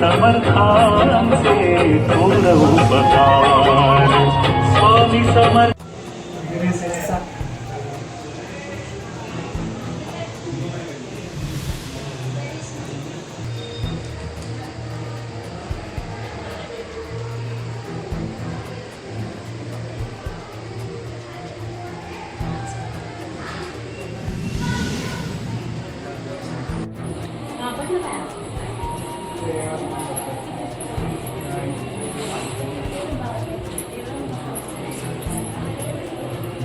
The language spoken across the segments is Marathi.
समर्थांचे थोर उपकार स्वामी समर्थ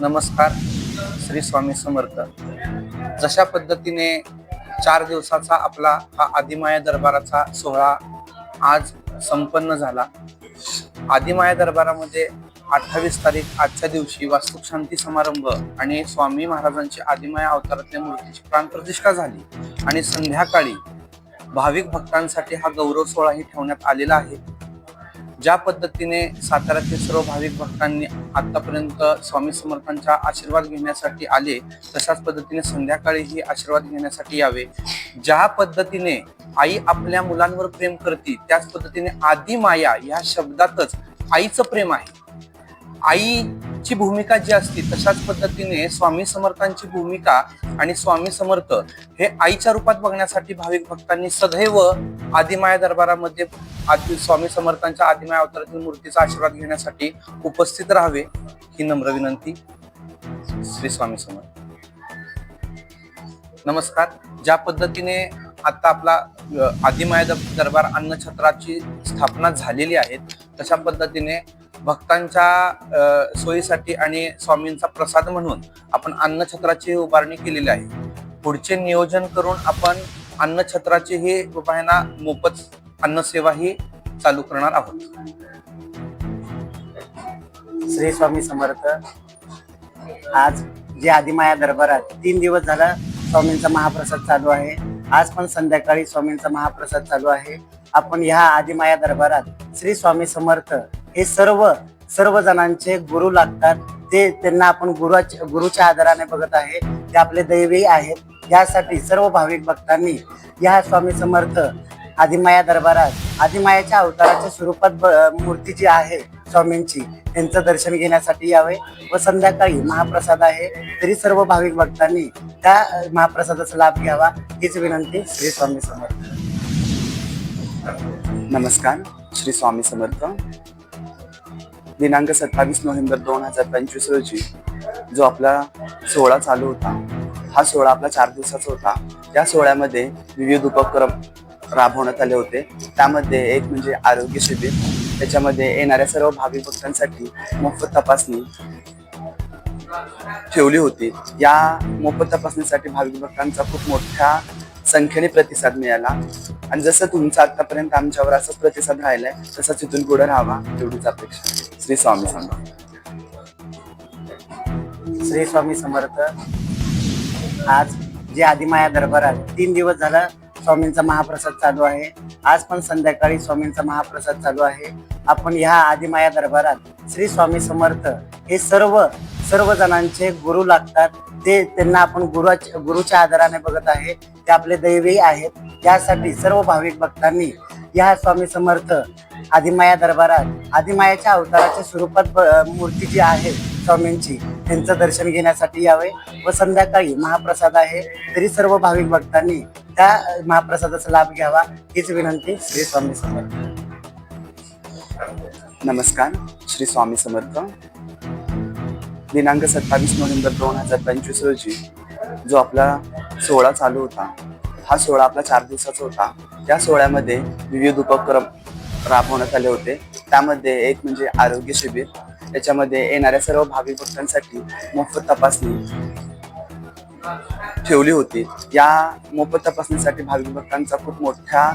नमस्कार श्री स्वामी समर्थ. जशा पद्धतीने चार दिवसाचा आपला हा आदिमाया दरबाराचा सोहळा आज संपन्न झाला आदिमाया दरबारामध्ये अठ्ठावीस तारीख आजच्या दिवशी वास्तुक शांती समारंभ आणि स्वामी महाराजांची आदिमाया अवतारातल्या मूर्तीची प्राणप्रतिष्ठा झाली. आणि संध्याकाळी भाविक भक्तांसाठी हा गौरव सोहळाही ठेवण्यात आलेला आहे. ज्या पद्धतीने साताऱ्यातील सर्व भाविक भक्तांनी आतापर्यंत स्वामी समर्थांचा आशीर्वाद घेण्यासाठी आले तशाच पद्धतीने संध्याकाळीही आशीर्वाद घेण्यासाठी यावे. ज्या पद्धतीने आई आपल्या मुलांवर प्रेम करते त्याच पद्धतीने आदि माया या शब्दातच आईचं प्रेम आहे. आई ची भूमिका जी असते तशाच पद्धतीने स्वामी समर्थांची भूमिका आणि स्वामी समर्थ हे आईच्या रूपात बघण्यासाठी भाविक भक्तांनी सदैव आदिमाया दरबारामध्ये आदि स्वामी समर्थांच्या आदिमाया अवतारातील मूर्तीचा आशीर्वाद घेण्यासाठी उपस्थित राहावे ही नम्र विनंती. श्री स्वामी समर्थ. नमस्कार. ज्या पद्धतीने आता आपला आदिमाया दरबार अन्नछत्राची स्थापना झालेली आहे तशा पद्धतीने भक्तांच्या सोयीसाठी आणि स्वामींचा प्रसाद म्हणून आपण अन्नछत्राची उभारणी केलेली आहे. पुढचे नियोजन करून आपण अन्नछत्राची ही उभारणा मोफत अन्नसेवा ही चालू करणार आहोत. श्री स्वामी समर्थ आज जे आदिमाया दरबारात तीन दिवस झाला स्वामींचा महाप्रसाद चालू आहे. आज पण संध्याकाळी स्वामींचा महाप्रसाद चालू आहे. आपण ह्या आदिमाया दरबारात श्री स्वामी समर्थ हे सर्व सर्व जणांचे गुरु लागतात. ते त्यांना आपण गुरुच्या गुरुच्या आदराने बघत आहे. ते आपले दैवी आहेत. यासाठी सर्व भाविक भक्तांनी या स्वामी समर्थ आदिमाया दरबारात आदिमायाच्या अवताराच्या स्वरूपात ब- मूर्ती जी आहे स्वामींची त्यांचं दर्शन घेण्यासाठी यावे व संध्याकाळी महाप्रसाद आहे. तरी सर्व भाविक भक्तांनी त्या महाप्रसादाचा लाभ घ्यावा हीच विनंती श्री स्वामी समर्थ. नमस्कार श्री स्वामी समर्थ. दिनांक सत्तावीस नोव्हेंबर दोन हजार पंचवीस रोजी जो आपला सोहळा चालू होता हा सोहळा आपला चार दिवसाचा होता. त्या सोहळ्यामध्ये विविध उपक्रम राबवण्यात आले होते. त्यामध्ये एक म्हणजे आरोग्य शिबिर त्याच्यामध्ये येणाऱ्या सर्व भावी भक्तांसाठी मोफत तपासणी ठेवली होती. या मोफत तपासणीसाठी भाविक भक्तांचा खूप मोठ्या संख्येने प्रतिसाद मिळाला. आणि जसं तुमचा आतापर्यंत आमच्यावर असाच प्रतिसाद राहिलाय तसंच इथून पुढे राहावा एवढीच अपेक्षा श्री स्वामी समर्थ. श्री स्वामी समर्थ. आज जे आदिमाया दरबारात तीन दिवस झाला स्वामींचा महाप्रसाद चालू आहे. आज पण संध्याकाळी स्वामींचा महाप्रसाद चालू आहे. आपण ह्या आदिमाया दरबारात श्री स्वामी समर्थ हे सर्व सर्व जणांचे गुरु लागतात. ते त्यांना आपण गुरुच्या गुरुच्या आदराने बघत आहे. ते आपले दैवी आहेत. यासाठी सर्व भाविक भक्तांनी या स्वामी समर्थ आदिमाया दरबारात आदिमायाच्या अवताराच्या स्वरूपात ब- मूर्ती जी आहे स्वामींची त्यांचं दर्शन घेण्यासाठी यावे व संध्याकाळी महाप्रसाद आहे. तरी सर्व भाविक भक्तांनी त्या महाप्रसादाचा लाभ घ्यावा हीच विनंती श्री स्वामी समर्थ. नमस्कार. श्री स्वामी समर्थ. दिनांक सत्तावीस नोव्हेंबर दोन हजार पंचवीस रोजी जो आपला सोहळा चालू होता हा सोहळा आपला चार दिवसाचा होता. त्या सोहळ्यामध्ये विविध उपक्रम राबवण्यात आले होते. त्यामध्ये एक म्हणजे आरोग्य शिबिर त्याच्यामध्ये येणाऱ्या सर्व भाविक भक्तांसाठी मोफत तपासणी ठेवली होती. या मोफत तपासणीसाठी भाविक भक्तांचा खूप मोठ्या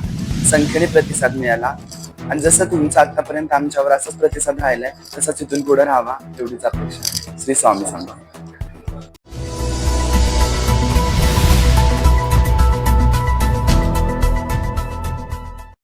संख्येने प्रतिसाद मिळाला. आणि जसं तुमचा आतापर्यंत आमच्यावर असाच प्रतिसाद राहिलाय तसा इथून पुढे राहावा एवढीच अपेक्षा. श्री स्वामी समर्थ